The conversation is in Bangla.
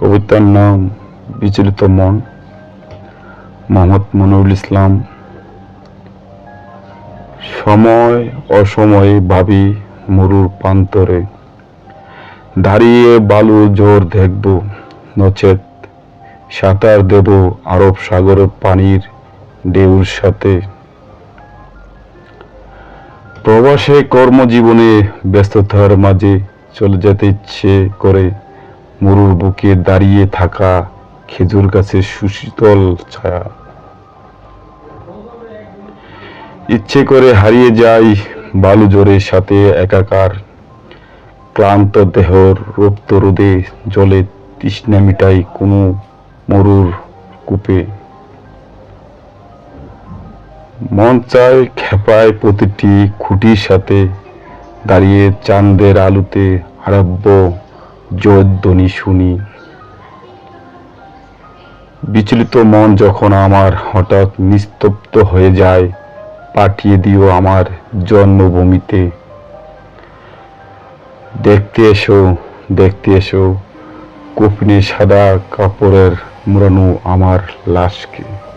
কবিতার নাম বিচলিত মন। মোহাম্মদ মনিরুল ইসলাম। সময় অসময়ে ভাবি মরুর প্রান্তরে। দাঁড়িয়ে বালু জোর দেখব নচেত। সাঁতার দেব আরব সাগরের পানির ঢেউর সাথে। প্রবাসে কর্মজীবনে ব্যস্ততার মাঝে চলে যেতে ইচ্ছে করে। মরুর বুকে দাঁড়িয়ে থাকা খেজুর গাছের সুশীতল ছায়া। ইচ্ছে করে হারিয়ে যাই বালু জোরের সাথে একাকার ক্লান্ত দেহর রক্ত রোদে জলে তৃষ্ণা মিটাই কোনো মরুর কূপে। মন চায় খেপায় প্রতিটি খুঁটির সাথে দাঁড়িয়ে চাঁদের আলোতে আরব্য জয়ধ্বনি শুনি। বিচলিত মন যখন আমার হঠাৎ নিস্তব্ধ হয়ে যায়, পাঠিয়ে দিও আমার জন্মভূমিতে। দেখতে এসো দেখতে এসো, কফিনে সাদা কাপড়ের মোড়ানো আমার লাশকে।